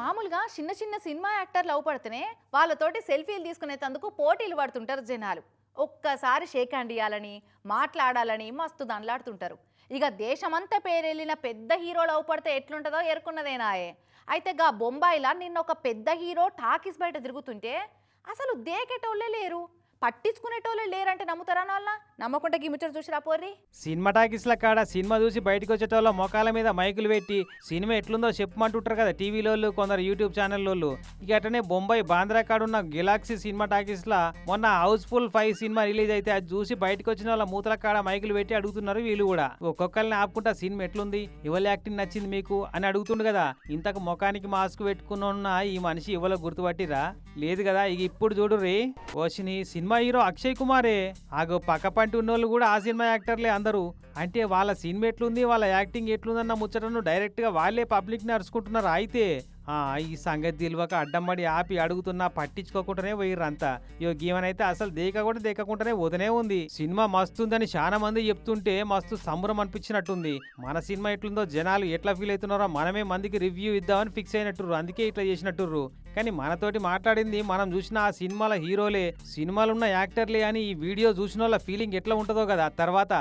మామూలుగా చిన్న చిన్న సినిమా యాక్టర్లు అవపడితేనే వాళ్ళతోటి సెల్ఫీలు తీసుకునేటందుకు పోటీలు పడుతుంటారు జనాలు. ఒక్కసారి షేక్ హ్యాండ్ ఇవ్వాలని మాట్లాడాలని మస్తు దండలాడుతుంటారు. ఇక దేశమంతా పేరెళ్ళిన పెద్ద హీరోలు అవపడితే ఎట్లుంటుందో ఎరుకున్నదేనాయే అయితే గా బొంబాయిలా నిన్న ఒక పెద్ద హీరో టాకీస్ బయట తిరుగుతుంటే అసలు దేకెటోళ్ళే లేరు. పట్టించుకునేటోళ్ళు లేరంటే నమ్ముతారా వాళ్ళ నమ్మకుండా గిమిచర్ చూసి పోర్రి? సినిమా టాకీస్ల కాడ సినిమా చూసి బయటకు వచ్చేటోళ్ళ మోకాల మీద మైకులు పెట్టి సినిమా ఎట్లుందో చెప్పమంటుంటారు కదా టీవీలోళ్ళు కొందరు యూట్యూబ్ ఛానల్లోళ్ళు. ఇక అటనే బొంబాయి బాంద్రా కాడ ఉన్న గెలాక్సీ సినిమా టాకీస్లా మొన్న హౌస్ఫుల్ ఫైవ్ సినిమా రిలీజ్ అయితే అది చూసి బయటకు వచ్చిన వాళ్ళ మూతల కాడ మైకులు పెట్టి అడుగుతున్నారు వీళ్ళు కూడా. ఒక్కొక్కరిని ఆపుకుంటా సినిమా ఎట్లుంది? ఇవాళ యాక్టింగ్ నచ్చింది మీకు? అని అడుగుతుండు కదా. ఇంతకు ముఖానికి మాస్క్ పెట్టుకున్న ఉన్న ఈ మనిషి ఇవాళ గుర్తుపట్టిరా లేదు కదా ఇక ఇప్పుడు చూడు రే ఓషిని సినిమా సినిమా హీరో అక్షయ్ కుమారే. ఆగో పక్కపంటి ఉన్నోళ్ళు కూడా ఆ సినిమా యాక్టర్లే అందరూ. అంటే వాళ్ళ సినిమా ఎట్లుంది వాళ్ళ యాక్టింగ్ ఎట్లుందన్న ముచ్చటను డైరెక్ట్గా వాళ్ళే పబ్లిక్ అరుచుకుంటున్నారు అయితే. ఈ సంగతి తెలియక అడ్డంబడి ఆపి అడుగుతున్నా పట్టించుకోకుండానే పోయిర్రంతా. ఇగో గీమనైతే అసలు దేక కూడా దేకకుండానే వదనే ఉంది. సినిమా మస్తుందని చాలా మంది చెప్తుంటే మస్తు సంబరం అనిపించినట్టుంది. మన సినిమా ఎట్లుందో జనాలు ఎట్లా ఫీల్ అవుతున్నారో మనమే మందికి రివ్యూ ఇద్దామని ఫిక్స్ అయినట్టుర్రు. అందుకే ఇట్లా చేసినట్టుర్రు. కానీ మనతోటి మాట్లాడింది మనం చూసిన ఆ సినిమాల హీరోలే. సినిమాలున్న యాక్టర్లే అని ఈ వీడియో చూసిన వాళ్ళ ఫీలింగ్ ఎట్లా ఉంటుందో కదా తర్వాత.